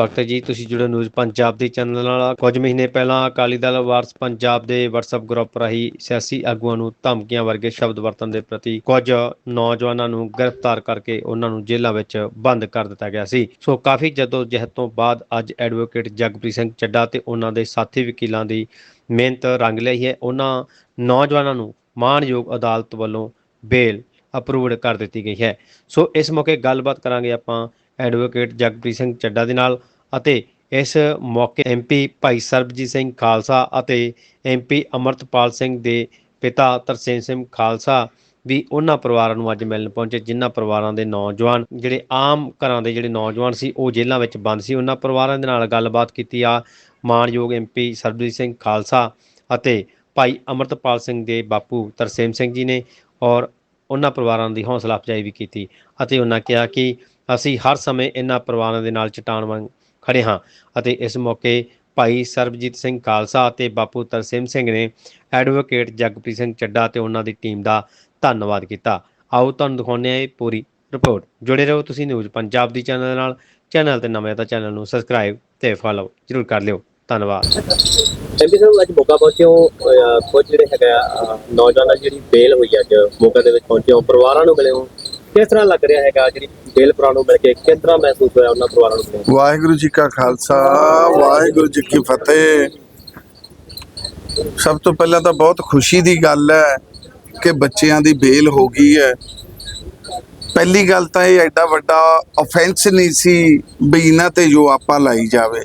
ਸਵਾਗਤ ਹੈ ਜੀ। ਤੁਸੀਂ ਜੁੜੇ ਨਿਊਜ਼ ਪੰਜਾਬ ਦੇ ਚੈਨਲ ਨਾਲ। ਕੁਝ ਮਹੀਨੇ ਪਹਿਲਾਂ ਅਕਾਲੀ ਦਲ ਵਾਰਸ ਪੰਜਾਬ ਦੇ WhatsApp ਗਰੁੱਪ ਰਾਹੀਂ ਸਿਆਸੀ ਆਗੂਆਂ ਨੂੰ ਧਮਕੀਆਂ ਵਰਗੇ ਸ਼ਬਦ ਵਰਤਣ ਦੇ ਪ੍ਰਤੀ ਕੁਝ ਨੌਜਵਾਨਾਂ ਨੂੰ ਗ੍ਰਿਫਤਾਰ ਕਰਕੇ ਉਹਨਾਂ ਨੂੰ ਜੇਲ੍ਹਾਂ ਵਿੱਚ ਬੰਦ ਕਰ ਦਿੱਤਾ ਗਿਆ ਸੀ। ਸੋ ਕਾਫੀ ਜਦੋਂ ਜਹਿਦ ਤੋਂ ਬਾਅਦ ਅੱਜ ਐਡਵੋਕੇਟ ਜਗਪ੍ਰੀਤ ਸਿੰਘ ਚੱਡਾ ਤੇ ਉਹਨਾਂ ਦੇ ਸਾਥੀ ਵਕੀਲਾਂ ਦੀ ਮਿਹਨਤ ਰੰਗ ਲਈ ਹੈ। ਉਹਨਾਂ ਨੌਜਵਾਨਾਂ ਨੂੰ ਮਾਣਯੋਗ ਅਦਾਲਤ ਵੱਲੋਂ ਬੇਲ ਅਪਰੂਵਡ ਕਰ ਦਿੱਤੀ ਗਈ ਹੈ। ਸੋ ਇਸ ਮੌਕੇ ਗੱਲਬਾਤ ਕਰਾਂਗੇ ਆਪਾਂ ਐਡਵੋਕੇਟ ਜਗਪ੍ਰੀਤ ਸਿੰਘ ਚੱਡਾ ਦੇ ਨਾਲ। ਅਤੇ ਇਸ ਮੌਕੇ ਐਮਪੀ ਭਾਈ ਸਰਬਜੀਤ ਸਿੰਘ ਖਾਲਸਾ ਅਤੇ ਐਮਪੀ ਅਮਰਤਪਾਲ ਸਿੰਘ ਦੇ ਪਿਤਾ ਤਰਸੇਮ ਸਿੰਘ ਖਾਲਸਾ ਵੀ ਉਹਨਾਂ ਪਰਿਵਾਰਾਂ ਨੂੰ ਅੱਜ ਮਿਲਣ ਪਹੁੰਚੇ, ਜਿਨ੍ਹਾਂ ਪਰਿਵਾਰਾਂ ਦੇ ਨੌਜਵਾਨ ਜਿਹੜੇ ਆਮ ਘਰਾਂ ਦੇ ਜਿਹੜੇ ਨੌਜਵਾਨ ਸੀ, ਉਹ ਜੇਲ੍ਹਾਂ ਵਿੱਚ ਬੰਦ ਸੀ। ਉਹਨਾਂ ਪਰਿਵਾਰਾਂ ਦੇ ਨਾਲ ਗੱਲਬਾਤ ਕੀਤੀ ਆ ਮਾਣਯੋਗ ਐਮਪੀ ਸਰਬਜੀਤ ਸਿੰਘ ਖਾਲਸਾ ਅਤੇ ਭਾਈ ਅਮਰਤਪਾਲ ਸਿੰਘ ਦੇ ਬਾਪੂ ਤਰਸੇਮ ਸਿੰਘ ਜੀ ਨੇ ਔਰ ਉਹਨਾਂ ਪਰਿਵਾਰਾਂ ਦੀ ਹੌਸਲਾ ਅਫਜ਼ਾਈ ਵੀ ਕੀਤੀ ਅਤੇ ਉਹਨਾਂ ਕਿਹਾ ਕਿ ਅਸੀਂ ਹਰ ਸਮੇਂ ਇਹਨਾਂ ਪਰਿਵਾਰਾਂ ਦੇ ਨਾਲ ਚਟਾਨ ਵਾਂਗ ਖੜੇ ਹਾਂ ਅਤੇ ਇਸ ਮੌਕੇ ਭਾਈ ਸਰਬਜੀਤ ਸਿੰਘ ਖਾਲਸਾ ਅਤੇ ਬਾਪੂ ਤਰਸੇਮ ਸਿੰਘ ਨੇ ਐਡਵੋਕੇਟ ਜਗਪ੍ਰੀਤ ਸਿੰਘ ਚੱਡਾ ਤੇ ਉਹਨਾਂ ਦੀ ਟੀਮ ਦਾ ਧੰਨਵਾਦ ਕੀਤਾ। ਆਓ ਤੁਹਾਨੂੰ ਦਿਖਾਉਂਦੇ ਹਾਂ ਇਹ ਪੂਰੀ ਰਿਪੋਰਟ। ਜੁੜੇ ਰਹੋ ਤੁਸੀਂ ਨਿਊਜ਼ ਪੰਜਾਬ ਦੀ ਚੈਨਲ ਨਾਲ। ਚੈਨਲ ਤੇ ਨਵੇਂ ਤਾਂ ਚੈਨਲ ਨੂੰ ਸਬਸਕ੍ਰਾਈਬ ਤੇ ਫੋਲੋ ਜਰੂਰ ਕਰ ਲਿਓ। ਧੰਨਵਾਦ। ਐਮਪੀ ਸਾਹਿਬ, ਅੱਜ ਮੋਗਾ ਪਹੁੰਚੇ ਹੋ। ਕੁਝ ਜਿਹੜੇ ਹੈਗਾ ਨੌਜਵਾਨਾਂ ਦੀ ਜਿਹੜੀ ਬੇਲ ਹੋਈ ਅੱਜ ਮੋਗਾ ਦੇ ਵਿੱਚ ਪਹੁੰਚੇ ਹੋ। ਪਰਿਵਾਰਾਂ ਨੂੰ ਮਿਲੇ ਹੋ। ਕਿਸ ਤਰ੍ਹਾਂ ਲੱਗ ਰਿਹਾ ਹੈਗਾ ਜਿਹੜੀ ਬੇਲ ਪਰਿਵਾਰਾਂ ਮਿਲ ਕੇ? ਕਿਸ ਤਰ੍ਹਾਂ ਮਹਿਸੂਸ ਹੋਇਆ ਉਹਨਾਂ ਪਰਿਵਾਰਾਂ ਨੂੰ ਵਾਹਿਗੁਰੂ ਜੀ ਕਾ ਖਾਲਸਾ, ਵਾਹਿਗੁਰੂ ਜੀ ਕੀ ਫਤਿਹ। ਸਭ ਤੋਂ ਪਹਿਲਾਂ ਤਾਂ ਬਹੁਤ ਖੁਸ਼ੀ ਦੀ ਗੱਲ ਹੈ ਕਿ ਬੱਚਿਆਂ ਦੀ ਬੇਲ ਹੋ ਗਈ ਹੈ। ਪਹਿਲੀ ਗੱਲ ਤਾਂ ਇਹ ਐਡਾ ਵੱਡਾ ਆਫੈਂਸ ਨਹੀਂ ਸੀ ਵੀ ਇਹਨਾਂ ਤੇ ਜੋ ਆਪਾਂ ਲਾਈ ਜਾਵੇ।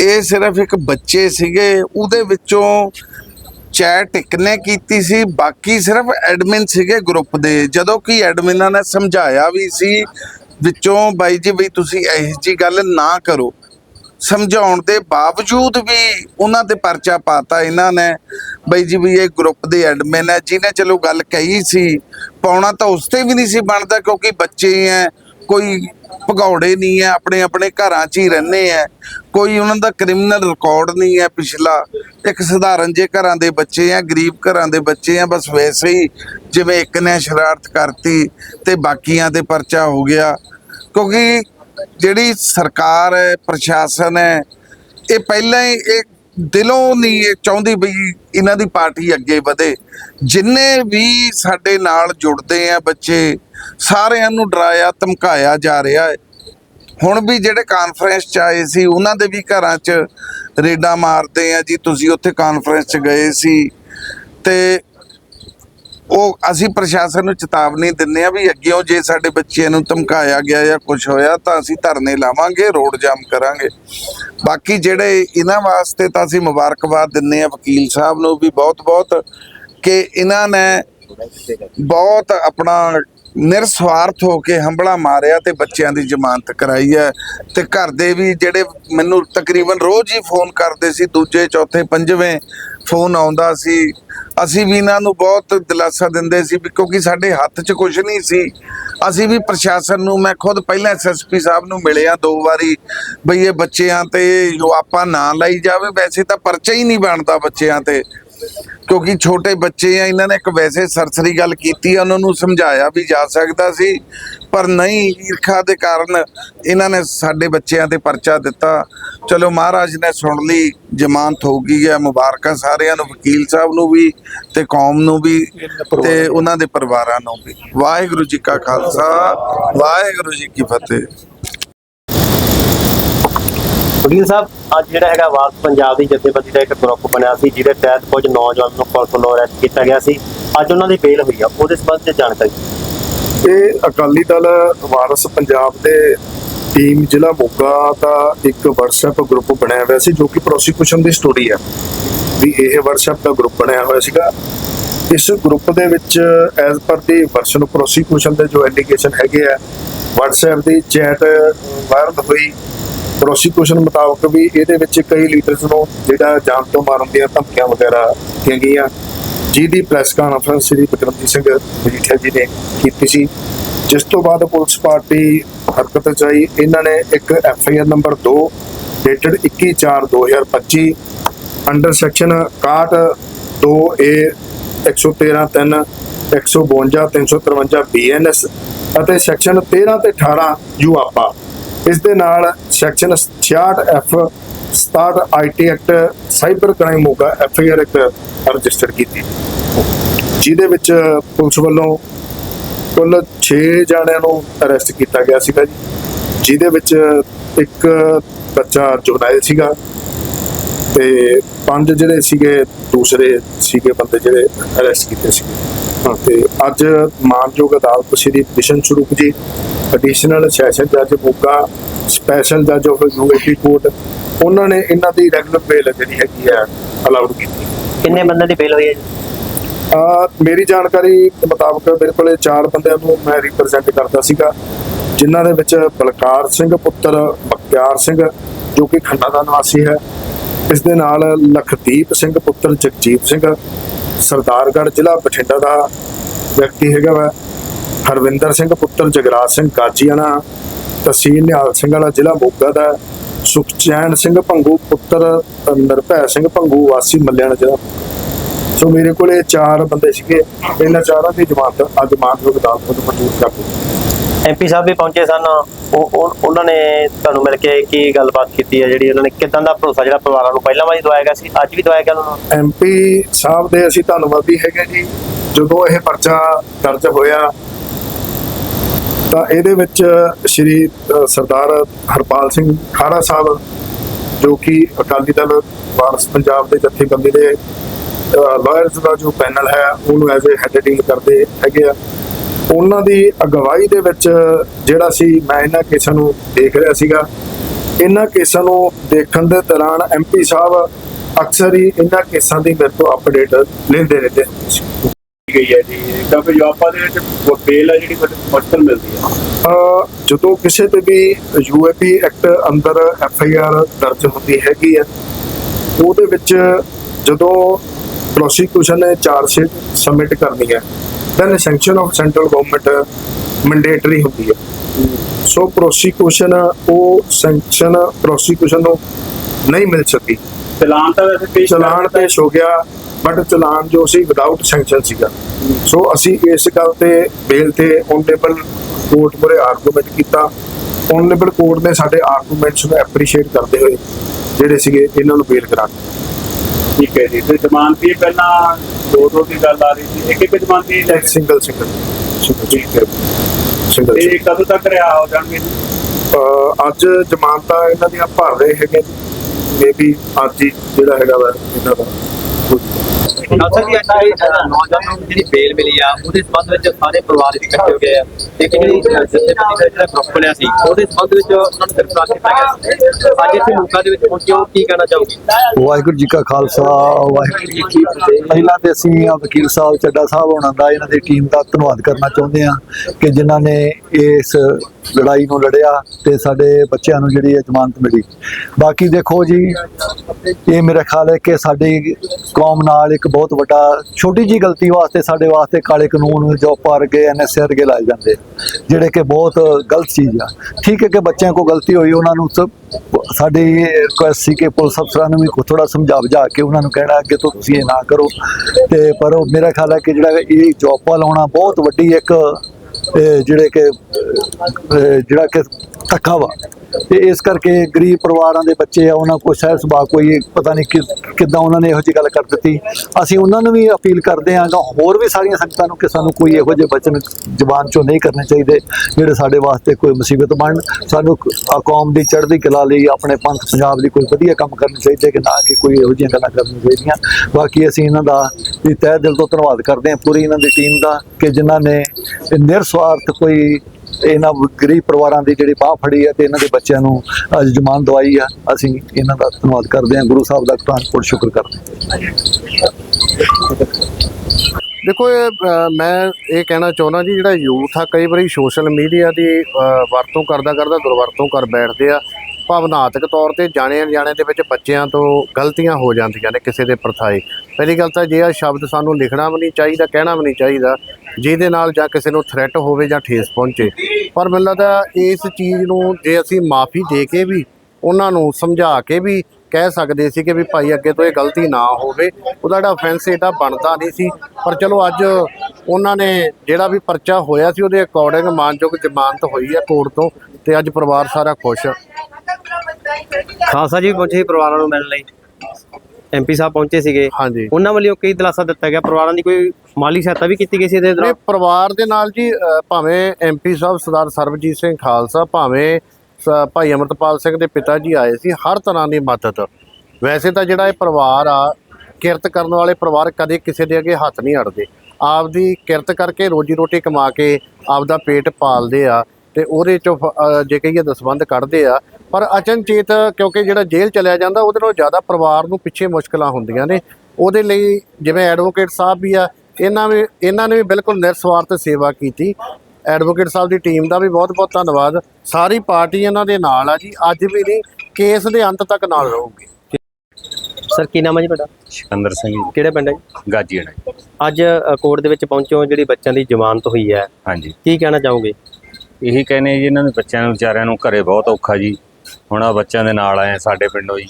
ਇਹ ਸਿਰਫ ਇੱਕ ਬੱਚੇ ਸੀਗੇ, ਉਹਦੇ ਵਿੱਚੋਂ ਚੈਟ ਇੱਕ ਨੇ ਕੀਤੀ ਸੀ, ਬਾਕੀ ਸਿਰਫ ਐਡਮਿਨ ਸੀਗੇ ਗਰੁੱਪ ਦੇ। ਜਦੋਂ ਕਿ ਐਡਮਿਨਾਂ ਨੇ ਸਮਝਾਇਆ ਵੀ ਸੀ, ਵਿੱਚੋਂ ਬਾਈ ਜੀ ਬਈ ਤੁਸੀਂ ਇਹੋ ਜੀ ਗੱਲ ਨਾ ਕਰੋ। ਸਮਝਾਉਣ ਦੇ ਬਾਵਜੂਦ ਵੀ ਉਹਨਾਂ ਤੇ ਪਰਚਾ ਪਾਤਾ ਇਹਨਾਂ ਨੇ। ਬਈ ਜੀ ਵੀ ਇਹ ਗਰੁੱਪ ਦੇ ਐਡਮਿਨ ਹੈ, ਜਿਹਨੇ ਚਲੋ ਗੱਲ ਕਹੀ ਸੀ, ਪਾਉਣਾ ਤਾਂ ਉਸ ਤੇ ਵੀ ਨਹੀਂ ਸੀ ਬਣਦਾ ਕਿਉਂਕਿ ਬੱਚੇ ਐ ਕੋਈ ਭਗੌੜੇ ਨਹੀਂ ਹੈ ਆਪਣੇ ਆਪਣੇ ਘਰਾਂ 'ਚ ਹੀ ਰਹਿੰਦੇ ਹੈ ਕੋਈ ਉਹਨਾਂ ਦਾ ਕ੍ਰਿਮੀਨਲ ਰਿਕਾਰਡ ਨਹੀਂ ਹੈ ਪਿਛਲਾ। ਇੱਕ ਸਧਾਰਨ ਜੇ ਘਰਾਂ ਦੇ ਬੱਚੇ ਆ ਗਰੀਬ ਘਰਾਂ ਦੇ ਬੱਚੇ ਆ ਬਸ ਵੈਸੇ ਹੀ ਜਿਵੇਂ ਇੱਕ ਨੇ ਸ਼ਰਾਰਤ ਕਰਤੀ ਤੇ ਬਾਕੀਆਂ ਤੇ ਪਰਚਾ ਹੋ ਗਿਆ। ਕਿਉਂਕਿ ਜਿਹੜੀ ਸਰਕਾਰ ਹੈ ਪ੍ਰਸ਼ਾਸਨ ਹੈ ਇਹ ਪਹਿਲਾਂ ਹੀ ਇਹ ਦਿਲੋਂ ਨਹੀਂ, ਇਹ ਚਾਹੁੰਦੀ ਵੀ ਇਹਨਾਂ ਦੀ ਪਾਰਟੀ ਅੱਗੇ ਵਧੇ। ਜਿੰਨੇ ਵੀ ਸਾਡੇ ਨਾਲ ਜੁੜਦੇ ਆ ਬੱਚੇ ਸਾਰਿਆਂ ਨੂੰ ਡਰਾਇਆ, ਧਮਕਾਇਆ ਜਾ ਰਿਹਾ ਹੈ। ਹੁਣ ਵੀ ਜਿਹੜੇ ਕਾਨਫਰੰਸ ਚ ਆਏ ਸੀ, ਉਹਨਾਂ ਦੇ ਵੀ ਘਰਾਂ 'ਚ ਰੇਡਾਂ ਮਾਰਦੇ ਆ ਜੀ। ਤੁਸੀਂ ਉੱਥੇ ਕਾਨਫਰੰਸ 'ਚ ਗਏ ਸੀ। ਤੇ ਉਹ ਅਸੀਂ ਪ੍ਰਸ਼ਾਸਨ ਨੂੰ ਚੇਤਾਵਨੀ ਦਿੰਨੇ ਆ ਵੀ ਅੱਗਿਓਂ ਜੇ ਸਾਡੇ ਬੱਚਿਆਂ ਨੂੰ ਧਮਕਾਇਆ ਗਿਆ ਜਾਂ ਕੁਝ ਹੋਇਆ, ਤਾਂ ਅਸੀਂ ਧਰਨੇ ਲਾਵਾਂਗੇ, ਰੋਡ ਜਾਮ ਕਰਾਂਗੇ। ਬਾਕੀ ਜਿਹੜੇ ਇਹਨਾਂ ਵਾਸਤੇ ਤਾਂ ਅਸੀਂ ਮੁਬਾਰਕਬਾਦ ਦਿੰਨੇ ਆ ਵਕੀਲ ਸਾਹਿਬ ਨੂੰ ਵੀ ਬਹੁਤ-ਬਹੁਤ, ਕਿ ਇਹਨਾਂ ਨੇ ਬਹੁਤ ਆਪਣਾ ਨਿਰਸਵਾਰਥ ਹੋ ਕੇ ਹੰਬਲਾ ਮਾਰਿਆ ਤੇ ਬੱਚਿਆਂ ਦੀ ਜ਼ਮਾਨਤ ਕਰਾਈ ਹੈ। ਤੇ ਘਰ ਦੇ ਵੀ ਜਿਹੜੇ ਮੈਨੂੰ ਤਕਰੀਬਨ ਰੋਜ਼ ਹੀ ਫੋਨ ਕਰਦੇ ਸੀ, ਦੂਜੇ, ਚੌਥੇ, ਪੰਜਵੇਂ ਫੋਨ ਆਉਂਦਾ ਸੀ। ਅਸੀਂ ਵੀ ਇਹਨਾਂ ਨੂੰ ਬਹੁਤ ਦਿਲਾਸਾ ਦਿੰਦੇ ਸੀ ਵੀ ਕਿਉਂਕਿ ਸਾਡੇ ਹੱਥ 'ਚ ਕੁਝ ਨਹੀਂ ਸੀ। ਅਸੀਂ ਵੀ ਪ੍ਰਸ਼ਾਸਨ ਨੂੰ, ਮੈਂ ਖੁਦ ਪਹਿਲਾਂ ਐਸਐਸਪੀ ਸਾਹਿਬ ਨੂੰ ਮਿਲਿਆ ਦੋ ਵਾਰੀ ਬਈ ਇਹ ਬੱਚਿਆਂ ਤੇ ਜੋ ਆਪਾਂ ਨਾ ਲਈ ਜਾਵੇ, ਵੈਸੇ ਤਾਂ ਪਰਚਾ ਹੀ ਨਹੀਂ ਬਣਦਾ ਬੱਚਿਆਂ ਤੇ। ਕਿਉਂਕਿ ਛੋਟੇ ਬੱਚੇ ਆ, ਇਹਨਾਂ ਨੇ ਇੱਕ ਵੈਸੇ ਸਰਸਰੀ ਗੱਲ ਕੀਤੀ ਆ, ਉਹਨਾਂ ਨੂੰ ਸਮਝਾਇਆ ਵੀ ਜਾ ਸਕਦਾ ਸੀ, ਪਰ ਨਹੀਂ, ਈਰਖਾ ਦੇ ਕਾਰਨ ਇਹਨਾਂ ਨੇ ਸਾਡੇ ਬੱਚਿਆਂ ਤੇ ਪਰਚਾ ਦਿੱਤਾ। ਚਲੋ ਮਹਾਰਾਜ ਨੇ ਸੁਣ ਲਈ, ਜ਼ਮਾਨਤ ਹੋ ਗਈ ਹੈ ਮੁਬਾਰਕਾਂ ਸਾਰਿਆਂ ਨੂੰ, ਵਕੀਲ ਸਾਹਿਬ ਨੂੰ ਵੀ ਤੇ ਕੌਮ ਨੂੰ ਵੀ ਤੇ ਉਹਨਾਂ ਦੇ ਪਰਿਵਾਰਾਂ ਨੂੰ ਵੀ। ਵਾਹਿਗੁਰੂ ਜੀ ਕਾ ਖਾਲਸਾ, ਵਾਹਿਗੁਰੂ ਜੀ ਕੀ ਫਤਿਹ। ਵਕੀਲ ਸਾਹਿਬ, ਅੱਜ ਜਿਹੜਾ ਹੈਗਾ ਵਾਰਸ ਪੰਜਾਬ ਦੀ ਜਥੇਬੰਦੀ ਦਾ ਇੱਕ ਗਰੁੱਪ ਬਣਿਆ ਸੀ, ਜਿਹਦੇ ਤਹਿਤ ਕੁਝ ਨੌਜਵਾਨ ਨੂੰ ਪੁਲਿਸ ਵੱਲੋਂ ਅਰੈਸਟ ਕੀਤਾ ਗਿਆ ਸੀ। ਅੱਜ ਉਹਨਾਂ ਦੀ ਬੇਲ ਹੋਈ ਆ, ਉਹਦੇ ਸੰਬੰਧ ਵਿੱਚ ਜਾਣਕਾਰੀ ਇਹ ਅਕਾਲੀ ਦਲ ਵਾਰਸ ਪੰਜਾਬ ਦੇ ਟੀਮ ਜ਼ਿਲ੍ਹਾ ਮੋਗਾ ਦਾ ਇੱਕ WhatsApp ਗਰੁੱਪ ਬਣਿਆ ਹੋਇਆ ਸੀ, ਜੋ ਕਿ ਪ੍ਰੋਸੀਕਿਊਸ਼ਨ ਦੀ ਸਟੋਰੀ ਹੈ ਵੀ ਇਹ WhatsApp ਦਾ ਗਰੁੱਪ ਬਣਿਆ ਹੋਇਆ ਸੀਗਾ। ਇਸ ਗਰੁੱਪ ਦੇ ਵਿੱਚ ਐਜ਼ ਪਰ ਦੀ ਵਰਸ਼ਨ ਪ੍ਰੋਸੀਕਿਊਸ਼ਨ ਦੇ ਜੋ ਐਲੀਗੇਸ਼ਨ ਹੈਗੇ ਆ, WhatsApp ਦੀ ਚੈਟ ਵਾਇਰਲ ਹੋਈ। ਪ੍ਰੋਸੀਕਿਊਸ਼ਨ ਮੁਤਾਬਕ ਵੀ ਇਹਦੇ ਵਿੱਚ ਕਈ ਲੀਡਰਸ ਨੂੰ ਜਿਹੜਾ ਜਾਨ ਤੋਂ ਮਾਰਨ ਦੀਆਂ ਧਮਕੀਆਂ ਵਗੈਰਾ ਦਿੱਤੀਆਂ ਗਈਆਂ। ਜਿਹਦੀ ਪ੍ਰੈਸ ਕਾਨਫਰੰਸ ਸ੍ਰੀ ਬਿਕਰਮਜੀਤ ਸਿੰਘ ਮਜੀਠੀਆ ਜੀ ਨੇ ਕੀਤੀ ਸੀ। ਜਿਸ ਤੋਂ ਬਾਅਦ ਪੁਲਿਸ ਪਾਰਟੀ ਹਰਕਤ ਚ ਆਈ ਇਹਨਾਂ ਨੇ ਇੱਕ F I R number 2 dated 21/4/2025 under section 61 2 A 113 3 152 353 BNS ਅਤੇ ਸੈਕਸ਼ਨ 13 ਤੇ 18 ਯੂਆਪਾ ਇਸ ਦੇ ਨਾਲ section 66 F 67 IT act cyber crime Moga F I R ਇੱਕ ਰਜਿਸਟਰ ਕੀਤੀ। ਜਿਹਦੇ ਵਿੱਚ ਪੁਲਿਸ ਵੱਲੋਂ ਕੁੱਲ 6 ਜਣਿਆਂ ਨੂੰ ਅਰੈਸਟ ਕੀਤਾ ਗਿਆ ਸੀਗਾ ਜੀ, ਜਿਹਦੇ ਵਿੱਚ ਇੱਕ ਬੱਚਾ ਜੁਗਨਾਇਲ ਸੀਗਾ ਤੇ ਪੰਜ ਜਿਹੜੇ ਸੀਗੇ, ਦੂਸਰੇ ਸੀਗੇ ਬੰਦੇ ਜਿਹੜੇ ਅਰੈਸਟ ਕੀਤੇ ਸੀਗੇ। ਤੇ ਅੱਜ ਮਾਨਯੋਗ ਅਦਾਲਤ ਸ਼੍ਰੀ ਕਿਸ਼ਨ ਸਰੂਪ ਜੀ ਐਡੀਸ਼ਨਲ ਸੈਸ਼ਨ ਜੱਜ ਮੋਗਾ ਸਪੈਸ਼ਲ ਜੱਜ ਆਫ ਯੂਏਪੀ ਕੋਰਟ ਉਹਨਾਂ ਨੇ ਇਹਨਾਂ ਦੀ ਰੈਗੂਲਰ ਬੇਲ ਜਿਹੜੀ ਹੈਗੀ ਹੈ ਅਲਾਉਡ ਕੀਤੀ। ਕਿੰਨੇ ਬੰਦੇ ਦੀ ਬੇਲ ਹੋਈ ਹੈ ਜੀ? ਆ ਮੇਰੀ ਜਾਣਕਾਰੀ ਮੁਤਾਬਕ ਮੇਰੇ ਕੋਲੇ ਚਾਰ ਬੰਦਿਆਂ ਨੂੰ ਮੈਂ ਰਿਪਰੈਜ਼ੈਂਟ ਕਰਦਾ ਸੀਗਾ ਜਿਨ੍ਹਾਂ ਦੇ ਵਿੱਚ ਬਲਕਾਰ ਸਿੰਘ ਪੁੱਤਰ ਬਖਤਿਆਰ ਸਿੰਘ ਜੋ ਕਿ ਖੰਨਾ ਦਾ ਨਿਵਾਸੀ ਹੈ। ਇਸ ਦੇ ਨਾਲ ਲਖਦੀਪ ਸਿੰਘ ਪੁੱਤਰ ਜਗਜੀਤ ਸਿੰਘ ਸਰਦਾਰਗੜ੍ਹ ਜ਼ਿਲ੍ਹਾ ਬਠਿੰਡਾ ਦਾ ਵਿਅਕਤੀ ਹੈਗਾ ਵਾ। ਹਰਵਿੰਦਰ ਸਿੰਘ ਪੁੱਤਰ ਜਗਰਾਜ ਸਿੰਘ ਗਾਜੀਆਣਾ, ਤਹਿਸੀਲ ਨਿਹਾਲ ਸਿੰਘ ਵਾਲਾ ਜ਼ਿਲ੍ਹਾ ਮੋਗਾ ਦਾ, ਸੁਖਚੈਨ ਸਿੰਘ ਭੰਗੂ ਪੁੱਤਰ ਨਿਰਭੈ ਸਿੰਘ ਭੰਗੂ, ਵਾਸੀ ਮੱਲਿਆਣਾ ਜ਼ਿਲ੍ਹਾ। ਸੋ ਮੇਰੇ ਕੋਲੇ ਚਾਰ ਬੰਦੇ ਸੀਗੇ। ਇਹਨਾਂ ਚਾਰਾਂ ਦੀ ਜ਼ਮਾਨਤ ਅੱਜ ਮਾਨਯੋਗ ਅਦਾਲਤ ਵੱਲੋਂ ਮਨਜ਼ੂਰ ਕਰ ਦਿੱਤੀ ਐਮਪੀ ਸਾਹਿਬ ਵੀ ਪਹੁੰਚੇ ਸਨ। ਉਹ ਉਹਨਾਂ ਨੇ ਤੁਹਾਨੂੰ ਮਿਲ ਕੇ ਕੀ ਗੱਲਬਾਤ ਕੀਤੀ ਹੈ? ਜਿਹੜੀ ਉਹਨਾਂ ਨੇ ਕਿਦਾਂ ਦਾ ਭਰੋਸਾ ਜਿਹੜਾ ਪਰਿਵਾਰਾਂ ਨੂੰ ਪਹਿਲਾਂ ਵਾਰੀ ਦਵਾਇਆ ਗਿਆ ਸੀ, ਅੱਜ ਵੀ ਦਵਾਇਆ ਗਿਆ ਉਹਨਾਂ ਨੂੰ? ਐਮਪੀ ਸਾਹਿਬ ਦੇ ਅਸੀਂ ਧੰਨਵਾਦੀ ਹੈਗੇ ਜੀ। ਜਦੋਂ ਇਹ ਪਰਚਾ ਦਰਜ ਹੋਇਆ, ਤਾਂ ਇਹਦੇ ਵਿੱਚ ਸ਼੍ਰੀ ਸਰਦਾਰ ਹਰਪਾਲ ਸਿੰਘ ਖਾਰਾ ਸਾਹਿਬ, ਜੋ ਕਿ ਅਕਾਲੀ ਦਲ, ਵਾਰਸ ਪੰਜਾਬ ਦੇ ਜਥੇਬੰਦੀ ਦੇ ਲਾਇਰਸ ਦਾ ਜੋ ਪੈਨਲ ਹੈ, ਉਹਨੂੰ ਐਜ਼ ਅ ਹੈਡਿੰਗ ਕਰਦੇ ਹੈਗੇ ਆ। ਉਹਨਾਂ ਦੀ ਅਗਵਾਈ ਦੇ ਵਿੱਚ ਜਿਹੜਾ ਸੀ ਮੈਂ ਇਹਨਾਂ ਕੇਸਾਂ ਨੂੰ ਦੇਖ ਰਿਹਾ ਸੀਗਾ। ਇਹਨਾਂ ਕੇਸਾਂ ਨੂੰ ਦੇਖਣ ਦੇ ਦੌਰਾਨ ਐਮਪੀ ਸਾਹਿਬ ਅਕਸਰ ਹੀ ਇਹਨਾਂ ਕੇਸਾਂ ਦੀ ਮੇਰੇ ਤੋਂ ਅਪਡੇਟ ਲੈਂਦੇ ਰਹਿੰਦੇ ਹੁੰਦੇ ਸੀ। ਗਈ ਹੈ ਜੀ ਕਿਉਂਕਿ ਜੋਬਾਂ ਦੇ ਵਿੱਚ ਬੇਲ ਹੈ ਜਿਹੜੀ ਮੁਸ਼ਕਲ ਮਿਲਦੀ ਹੈ ਜਦੋਂ ਕਿਸੇ ਤੇ ਵੀ ਯੂਏਪੀ ਐਕਟ ਅੰਦਰ ਐਫ ਆਈ ਆਰ ਦਰਜ ਹੁੰਦੀ ਹੈਗੀ ਹੈ ਉਹਦੇ ਵਿੱਚ ਜਦੋਂ ਪ੍ਰੋਸੀਕਿਊਸ਼ਨ ਨੇ ਚਾਰਜ ਸ਼ੀਟ ਸਬਮਿਟ ਕਰਨੀ ਹੈ। Then sanction of central government mandatory ਹੁੰਦੀ ਹੈ। ਸੋ ਪ੍ਰੋਸੀਕਿਊਸ਼ਨ ਉਹ ਸੈਂਕਸ਼ਨ ਪ੍ਰੋਸੀਕਿਊਸ਼ਨ ਨੂੰ ਨਹੀਂ ਮਿਲ ਸਕੀ। ਚਲਾਨ ਤਾਂ ਵੈਸੇ ਪੇਸ਼ ਚਲਾਨ ਪੇਸ਼ ਹੋ ਗਿਆ ਬਟ ਚਲਾਨ ਜੋ ਸੀ ਵਿਦਆਊਟ ਸੈਂਕਸ਼ਨ ਸੀਗਾ। ਸੋ ਅਸੀਂ ਇਸ ਗੱਲ ਤੇ ਬੇਲ ਤੇ ਓਨਰੇਬਲ ਕੋਰਟ ਮੁਰੇ ਆਰਗੂਮੈਂਟ ਕੀਤਾ। ਓਨਰੇਬਲ ਕੋਰਟ ਨੇ ਸਾਡੇ ਆਰਗੂਮੈਂਟਸ ਨੂੰ ਐਪਰੀਸ਼ੀਏਟ ਕਰਦੇ ਹੋਏ ਜਿਹੜੇ ਸੀਗੇ ਇਹਨਾਂ ਨੂੰ ਬੇਲ ਕਰਾ ਦਿੱਤੀ। ਠੀਕ ਹੈ ਜੀ। ਤੇ ਜ਼ਮਾਨਤ ਦੀ ਪਹਿਲਾਂ ਦੋ ਦੋ ਦੀ ਗੱਲ ਆ ਰਹੀ ਸੀ। ਇੱਕ ਇੱਕ ਜ਼ਮਾਨਤ ਦੀ ਇੱਕ ਸਿੰਗਲ ਸਿੰਗਲ। ਠੀਕ ਹੈ। ਸਿੰਗਲ ਤੇ ਕਦੋਂ ਤੱਕ ਰਿਹਾ ਹੋ ਜਾਣਗੇ ਜੀ? ਅੱਜ ਜ਼ਮਾਨਤਾਂ ਇਹਨਾਂ ਦੀਆਂ ਭਰ ਰਹੇ ਹੈਗੇ ਮੇਬੀ ਅੱਜ ਹੀ ਜਿਹੜਾ ਹੈਗਾ ਵਾ ਇਹਨਾਂ ਦਾ। ਹੋ ਜਾਊਗਾ। ਅਸਲ ਜੀ ਅੱਜ ਨੌਜਵਾਨ ਨੂੰ ਜਿਹੜੀ ਬੇਲ ਮਿਲੀ ਆ ਉਹਦੇ ਸੰਬੰਧ ਵਿੱਚ ਸਾਰੇ ਪਰਿਵਾਰ ਵੀ ਇਕੱਠੇ ਹੋ ਗਏ ਆ। ਤੇ ਜਿਹੜੀ ਜਥੇਬੰਦੀ ਦਾ ਜਿਹੜਾ ਗਰੁੱਪ ਬਣਿਆ ਸੀ ਉਹਦੇ ਸੰਬੰਧ ਵਿੱਚ ਉਹਨਾਂ ਨੂੰ ਗ੍ਰਿਫਤਾਰ ਕੀਤਾ ਗਿਆ ਸੀ। ਅੱਜ ਇੱਥੇ ਮੌਕਾ ਦੇ ਵਿੱਚ ਪਹੁੰਚੇ ਹੋ ਕੀ ਕਹਿਣਾ ਚਾਹੋਗੇ? ਵਾਹਿਗੁਰੂ ਜੀ ਕਾ ਖਾਲਸਾ ਵਾਹਿਗੁਰੂ ਜੀ ਕੀ ਫਤਿਹ। ਪਹਿਲਾਂ ਤੇ ਅਸੀਂ ਆ ਵਕੀਲ ਸਾਹਿਬ ਚੱਡਾ ਸਾਹਿਬ ਹੋਣਾ ਦਾ ਇਹਨਾਂ ਦੀ ਟੀਮ ਦਾ ਧੰਨਵਾਦ ਕਰਨਾ ਚਾਹੁੰਦੇ ਆ ਕਿ ਜਿਨ੍ਹਾਂ ਨੇ ਇਸ ਲੜਾਈ ਨੂੰ ਲੜਿਆ ਤੇ ਸਾਡੇ ਬੱਚਿਆਂ ਨੂੰ ਜਿਹੜੀ ਜ਼ਮਾਨਤ ਮਿਲੀ। ਬਾਕੀ ਦੇਖੋ ਜੀ ਇਹ ਮੇਰਾ ਖਿਆਲ ਹੈ ਕਿ ਸਾਡੀ ਕੌਮ ਨਾਲ ਇੱਕ ਬਹੁਤ ਬਹੁਤ ਵੱਡਾ ਛੋਟੀ ਜੀ ਗਲਤੀ ਵਾਸਤੇ ਸਾਡੇ ਵਾਸਤੇ ਕਾਲੇ ਕਾਨੂੰਨ ਜੋ ਪਰ ਗਏ ਐਨਐਸਆਰ ਅਰਗੇ ਲਾਏ ਜਾਂਦੇ। ਆ, ਜਿਹੜੇ ਕਿ ਬਹੁਤ ਗਲਤ ਚੀਜ਼ ਆ। ਠੀਕ ਹੈ ਕਿ ਬੱਚਿਆਂ ਕੋ ਗਲਤੀ ਹੋਈ ਉਹਨਾਂ ਨੂੰ ਸਾਡੀ ਰਿਕੁਐਸਟ ਸੀ ਕਿ ਪੁਲਿਸ ਅਫਸਰਾਂ ਨੂੰ ਵੀ ਥੋੜਾ ਸਮਝਾ ਬੁਝਾ ਕੇ ਉਹਨਾਂ ਨੂੰ ਕਹਿਣਾ ਕਿ ਤੁਸੀਂ ਇਹ ਨਾ ਕਰੋ। ਤੇ ਪਰ ਉਹ ਮੇਰਾ ਖਿਆਲ ਹੈ ਕਿ ਜਿਹੜਾ ਇਹ ਜੋਪਾ ਲਾਉਣਾ ਬਹੁਤ ਵੱਡੀ ਇੱਕ ਜਿਹੜੇ ਕਿ ਜਿਹੜਾ ਕਿ ਧੱਕਾ ਵਾ। ਤੇ ਇਸ ਕਰਕੇ ਗਰੀਬ ਪਰਿਵਾਰਾਂ ਦੇ ਬੱਚੇ ਆ, ਉਹਨਾਂ ਕੋਲ ਸਹਿ ਸੁਭਾਅ ਕੋਈ ਪਤਾ ਨਹੀਂ ਕਿ ਕਿੱਦਾਂ ਉਹਨਾਂ ਨੇ ਇਹੋ ਜਿਹੀ ਗੱਲ ਕਰ ਦਿੱਤੀ। ਅਸੀਂ ਉਹਨਾਂ ਨੂੰ ਵੀ ਅਪੀਲ ਕਰਦੇ ਹਾਂ ਗਾ ਹੋਰ ਵੀ ਸਾਰੀਆਂ ਸੰਗਤਾਂ ਨੂੰ ਕਿ ਸਾਨੂੰ ਕੋਈ ਇਹੋ ਜਿਹੇ ਬਚਨ ਜ਼ਬਾਨ ਚੋਂ ਨਹੀਂ ਕਰਨੇ ਚਾਹੀਦੇ, ਜਿਹੜੇ ਸਾਡੇ ਵਾਸਤੇ ਕੋਈ ਮੁਸੀਬਤ ਬਣਨ। ਸਾਨੂੰ ਕੌਮ ਦੀ ਚੜ੍ਹਦੀ ਕਲਾ ਲਈ, ਆਪਣੇ ਪੰਥ ਪੰਜਾਬ ਲਈ ਕੋਈ ਵਧੀਆ ਕੰਮ ਕਰਨੇ ਚਾਹੀਦੇ ਕਿ ਨਾ ਕਿ ਕੋਈ ਇਹੋ ਜਿਹੀਆਂ ਗੱਲਾਂ ਕਰਨੀਆਂ ਚਾਹੀਦੀਆਂ। ਬਾਕੀ ਅਸੀਂ ਇਹਨਾਂ ਦਾ ਵੀ ਤਹਿ ਦਿਲ ਤੋਂ ਧੰਨਵਾਦ ਕਰਦੇ ਹਾਂ, ਪੂਰੀ ਇਹਨਾਂ ਦੀ ਟੀਮ ਦਾ ਕਿ ਜਿਨ੍ਹਾਂ ਨੇ ਨਿਰਸਵਾਰਥ ਕੋਈ ਇਹਨਾਂ ਗਰੀਬ ਪਰਿਵਾਰਾਂ ਦੀ ਜਿਹੜੀ ਬਾਹ ਫੜੀ ਹੈ ਤੇ ਇਹਨਾਂ ਦੇ ਬੱਚਿਆਂ ਨੂੰ ਜ਼ਮਾਨ ਦਵਾਈ ਆ। ਅਸੀਂ ਇਹਨਾਂ ਦਾ ਧੰਨਵਾਦ ਕਰਦੇ ਹਾਂ। ਗੁਰੂ ਸਾਹਿਬ ਦਾ ਧੰਨਵਾਦ ਸ਼ੁਕਰ ਕਰਦੇ ਹਾਂ। ਦੇਖੋ ਇਹ ਮੈਂ ਇਹ ਕਹਿਣਾ ਚਾਹੁੰਦਾ ਜੀ ਜਿਹੜਾ ਯੂਥ ਆ ਕਈ ਵਾਰੀ ਸੋਸ਼ਲ ਮੀਡੀਆ ਦੀ ਅ, ਵਰਤੋਂ ਕਰਦਾ ਕਰਦਾ ਦੁਰਵਰਤੋਂ ਕਰ ਬੈਠਦੇ ਆ। ਭਾਵਨਾਤਮਕ ਤੌਰ ਤੇ ਜਾਣੇ ਅਣਜਾਣੇ ਦੇ ਵਿੱਚ ਬੱਚਿਆਂ ਤੋਂ ਗਲਤੀਆਂ ਹੋ ਜਾਂਦੀਆਂ ਨੇ ਕਿਸੇ ਦੇ ਪ੍ਰਥਾਏ। ਪਹਿਲੀ ਗੱਲ ਤਾਂ ਜੇ ਆ ਸ਼ਬਦ ਸਾਨੂੰ ਲਿਖਣਾ ਵੀ ਨਹੀਂ ਚਾਹੀਦਾ ਕਹਿਣਾ ਵੀ ਨਹੀਂ ਚਾਹੀਦਾ ਜਿਹਦੇ ਨਾਲ ਜਾਂ ਕਿਸੇ ਨੂੰ ਥ੍ਰੈਟ ਹੋਵੇ ਜਾਂ ਠੇਸ ਪਹੁੰਚੇ। ਪਰ ਮੈਨੂੰ ਲੱਗਦਾ ਇਸ ਚੀਜ਼ ਨੂੰ ਜੇ ਅਸੀਂ ਮਾਫੀ ਦੇ ਕੇ ਵੀ ਉਹਨਾਂ ਨੂੰ ਸਮਝਾ ਕੇ ਵੀ ਕਹਿ ਸਕਦੇ ਸੀ ਕਿ ਵੀ ਭਾਈ ਅੱਗੇ ਤੋਂ ਇਹ ਗਲਤੀ ਨਾ ਹੋਵੇ, ਉਹਦਾ ਜਿਹੜਾ ਅਫੈਂਸ ਇਹਦਾ ਬਣਦਾ ਨਹੀਂ ਸੀ। ਪਰ ਚਲੋ ਅੱਜ ਉਹਨਾਂ ਨੇ ਜਿਹੜਾ ਵੀ ਪਰਚਾ ਹੋਇਆ ਸੀ, ਉਹਦੇ ਅਕੋਰਡਿੰਗ ਮਾਨਯੋਗ ਜ਼ਮਾਨਤ ਹੋਈ ਹੈ ਕੋਰਟ ਤੋਂ ਤੇ ਅੱਜ ਪਰਿਵਾਰ ਸਾਰਾ ਖੁਸ਼ ਆ। ਖਾਲਸਾ ਜੀ ਪਹੁੰਚੇ ਪਰਿਵਾਰਾਂ ਨੂੰ ਮਿਲਣ ਲਈ। ਐਮਪੀ ਸਾਹਿਬ ਪਹੁੰਚੇ ਸੀਗੇ। ਹਾਂਜੀ। ਉਹਨਾਂ ਵੱਲੋਂ ਕਈ ਦਿਲਾਸਾ ਦਿੱਤਾ ਗਿਆ। ਪਰਿਵਾਰਾਂ ਦੀ ਕੋਈ ਮਾਲੀ ਸਹਾਇਤਾ ਵੀ ਕੀਤੀ ਗਈ ਸੀ ਇਹਦੇ ਦੌਰਾਨ? ਪਰਿਵਾਰ ਦੇ ਨਾਲ ਜੀ ਭਾਵੇਂ ਐਮਪੀ ਸਾਹਿਬ ਸਰਦਾਰ ਸਰਬਜੀਤ ਸਿੰਘ ਖਾਲਸਾ ਭਾਵੇਂ ਭਾਈ ਅਮਰਤਪਾਲ ਸਿੰਘ ਦੇ ਪਿਤਾ ਜੀ ਆਏ ਸੀ ਹਰ ਤਰ੍ਹਾਂ ਦੀ ਮਦਦ। ਵੈਸੇ ਤਾਂ ਜਿਹੜਾ ਇਹ ਪਰਿਵਾਰ ਆ ਕਿਰਤ ਕਰਨ ਵਾਲੇ ਪਰਿਵਾਰ ਕਦੇ ਕਿਸੇ ਦੇ ਅੱਗੇ ਹੱਥ ਨਹੀਂ ਅੜਦੇ। ਆਪਦੀ ਕਿਰਤ ਕਰਕੇ ਰੋਜੀ ਰੋਟੀ ਕਮਾ ਕੇ ਆਪਦਾ ਪੇਟ ਪਾਲਦੇ ਆ ਤੇ ਉਹਦੇ ਚੋਂ ਜੇ ਕਹੀਏ ਦਸਵੰਦ ਕੱਢਦੇ ਆ ਪਰ ਅਚਨਚੇਤ ਕਿਉਂਕਿ ਜਿਹੜਾ ਜੇਲ੍ਹ ਚਲਿਆ ਜਾਂਦਾ ਉਹਦੇ ਨਾਲ ਜ਼ਿਆਦਾ ਪਰਿਵਾਰ ਨੂੰ ਪਿੱਛੇ ਮੁਸ਼ਕਲਾਂ ਹੁੰਦੀਆਂ ਨੇ। ਉਹਦੇ ਲਈ ਜਿਵੇਂ ਐਡਵੋਕੇਟ ਸਾਹਿਬ ਵੀ ਆ ਇਹਨਾਂ ਵੀ ਇਹਨਾਂ ਨੇ ਵੀ ਬਿਲਕੁਲ ਨਿਰਸਵਾਰਥ ਸੇਵਾ ਕੀਤੀ। ਐਡਵੋਕੇਟ ਸਾਹਿਬ ਦੀ ਟੀਮ ਦਾ ਵੀ ਬਹੁਤ-ਬਹੁਤ ਧੰਨਵਾਦ। ਸਾਰੀ ਪਾਰਟੀ ਇਹਨਾਂ ਦੇ ਨਾਲ ਆ ਜੀ ਅੱਜ ਵੀ ਨਹੀਂ ਕੇਸ ਦੇ ਅੰਤ ਤੱਕ ਨਾਲ ਰਹੂਗੀ। ਸਰ ਕੀ ਨਾਮ ਹੈ ਜੀ ਤੁਹਾਡਾ? ਸਿਕੰਦਰ ਸਿੰਘ ਜੀ, ਕਿਹੜੇ ਪਿੰਡ ਹੈ ਜੀ? ਗਾਜੀਆਣਾ। ਅੱਜ ਕੋਰਟ ਦੇ ਵਿੱਚ ਪਹੁੰਚੇ ਜਿਹੜੀ ਬੱਚਿਆਂ ਦੀ ਜ਼ਮਾਨਤ ਹੋਈ ਹੈ। ਹਾਂਜੀ। ਕੀ ਕਹਿਣਾ ਚਾਹੋਗੇ? ਇਹੀ ਕਹਿੰਦੇ ਜੀ ਇਹਨਾਂ ਦੇ ਬੱਚਿਆਂ ਨੂੰ ਵਿਚਾਰਿਆਂ ਨੂੰ ਘਰੇ ਬਹੁਤ ਔਖਾ ਜੀ। ਹੁਣ ਆ ਬੱਚਿਆਂ ਦੇ ਨਾਲ ਆਏ ਆ ਸਾਡੇ ਪਿੰਡੋਂ ਜੀ।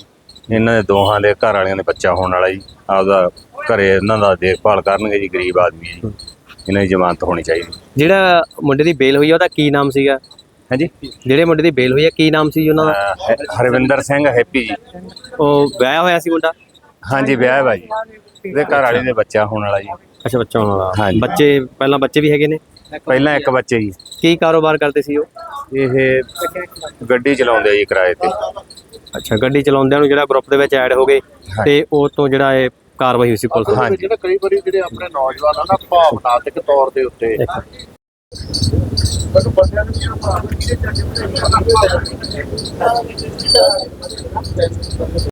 ਇਹਨਾਂ ਦੇ ਦੋਹਾਂ ਦੇ ਘਰ ਵਾਲਿਆਂ ਦੇ ਬੱਚਾ ਹੋਣ ਵਾਲਾ ਜੀ। ਆਪਦਾ ਘਰੇ ਇਹਨਾਂ ਦਾ ਦੇਖਭਾਲ ਕਰਨਗੇ ਜੀ ਗਰੀਬ ਆਦਮੀ ਹੈ ਜੀ। ਇਹਨਾਂ ਦੀ ਜ਼ਮਾਨਤ ਹੋਣੀ ਚਾਹੀਦੀ। ਜਿਹੜਾ ਮੁੰਡੇ ਦੀ ਬੇਲ ਹੋਈ ਉਹਦਾ ਕੀ ਨਾਮ ਸੀਗਾ? ਹਾਂਜੀ? ਜਿਹੜੇ ਮੁੰਡੇ ਦੀ ਬੇਲ ਹੋਈ ਹੈ ਕੀ ਨਾਮ ਸੀ ਉਹਨਾਂ ਦਾ? ਅਹ ਹ- ਹਰਵਿੰਦਰ ਸਿੰਘ ਹੈਪੀ ਜੀ। ਉਹ ਵਿਆਹ ਹੋਇਆ ਸੀ ਮੁੰਡਾ? ਹਾਂਜੀ ਵਿਆਹ ਹੈ ਜੀ। ਇਹਦੇ ਘਰ ਵਾਲੇ ਦੇ ਬੱਚਾ ਹੋਣ ਵਾਲਾ ਜੀ। ਅੱਛਾ ਬੱਚਾ ਹੋਣ ਵਾਲਾ। ਹਾਂਜੀ। ਬੱਚੇ ਪਹਿਲਾਂ ਬੱਚੇ ਵੀ ਹੈਗੇ ਨੇ? ਪਹਿਲਾਂ ਇੱਕ ਬੱਚੇ ਜੀ। ਕੀ ਕਾਰੋਬਾਰ ਕਰਦੇ ਸੀ ਉਹ? ਇਹ ਗੱਡੀ ਚਲਾਉਂਦੇ ਆ ਜੀ ਕਿਰਾਏ ਤੇ। ਅੱਛਾ ਗੱਡੀ ਚਲਾਉਂਦਿਆਂ ਨੂੰ ਜਿਹੜਾ ਗਰੁੱਪ ਦੇ ਵਿੱਚ ਐਡ ਹੋ ਗਏ ਤੇ ਉਹ ਤੋਂ ਜਿਹੜਾ ਇਹ ਕਾਰਵਾਈ ਹੋਈ ਸੀ ਪੁਲਿਸ ਵੱਲੋਂ। ਹਾਂਜੀ। ਜਿਹੜਾ ਕਈ ਵਾਰੀ ਜਿਹੜੇ ਆਪਣੇ ਨੌਜਵਾਨ ਆ ਨਾ ਭਾਵਨਾਤਮਕ ਤੌਰ ਦੇ ਉੱਤੇ।